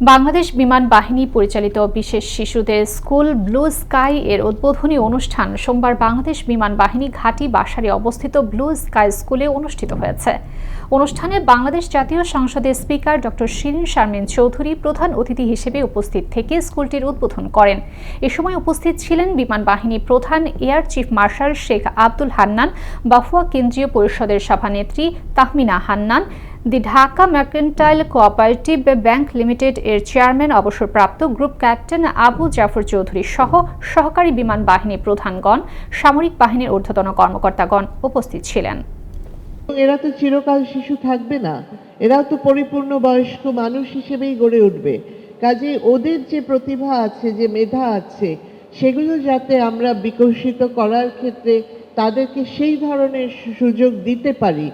বাংলাদেশ বিমান বাহিনী পরিচালিত বিশেষ শিশুদের স্কুল ব্লু স্কাই এর উদ্বোধনী অনুষ্ঠান সোমবার বাংলাদেশ বিমান বাহিনী ঘাঁটি বাসারে অবস্থিত ব্লু স্কাই স্কুলে অনুষ্ঠিত হয়েছে। অনুষ্ঠানে বাংলাদেশ জাতীয় সংসদের স্পিকার ডক্টর শিরিন শারমিন চৌধুরী প্রধান অতিথি হিসেবে উপস্থিত থেকে স্কুলটির উদ্বোধন করেন। এ সময় উপস্থিত ছিলেন বিমান বাহিনী প্রধান, air chief marshal Sheikh Abdul Hannan, বাফুয়া কেন্দ্রীয় পরিষদের সভানেত্রী Tahmina Hannan the Dhaka mercantile cooperative bank limited এর চেয়ারম্যান, অবসরপ্রাপ্ত গ্রুপ ক্যাপ্টেন আবু জাফর চৌধুরী সহ সহকারী বিমান বাহিনী প্রধানগণ, সামরিক বাহিনীর ঊর্ধ্বতন কর্মকর্তাগণ উপস্থিত ছিলেন। এরা তো চিরকাল শিশু থাকবে না। এরাও তো পরিপূর্ণ বয়স্ক মানুষ হিসেবেই গড়ে উঠবে। কাজে ওদের যে প্রতিভা আছে, যে মেধা আছে, সেগুলো যাতে আমরা বিকশিত করার ক্ষেত্রে তাদেরকে সেই ধরনের সুযোগ দিতে পারি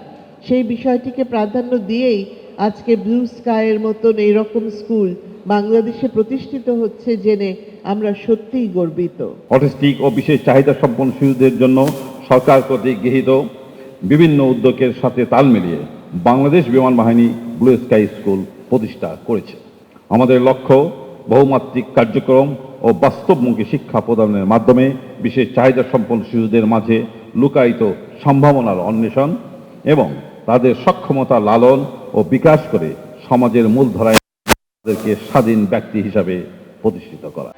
সেই বিষয়টিকে প্রাধান্য দিয়েই আজকে ব্লু স্কাইয়ের মতন এইরকম স্কুল বাংলাদেশে প্রতিষ্ঠিত হচ্ছে জেনে আমরা সত্যিই গর্বিত। অটিস্টিক ও বিশেষ চাহিদা সম্পন্ন শিশুদের জন্য সরকার কর্তৃক গৃহীত বিভিন্ন উদ্যোগের সাথে তাল মিলিয়ে বাংলাদেশ বিমান বাহিনী ব্লু স্কাই স্কুল প্রতিষ্ঠা করেছে। আমাদের লক্ষ্য বহুমাত্রিক কার্যক্রম ও বাস্তবমুখী শিক্ষা প্রদানের মাধ্যমে বিশেষ চাহিদা সম্পন্ন শিশুদের মাঝে লুকায়িত সম্ভাবনার অন্বেষণ এবং তাদের সক্ষমতা লালন ও বিকাশ করে সমাজের মূলধারায় তাদেরকে স্বাধীন ব্যক্তি হিসাবে প্রতিষ্ঠিত করা।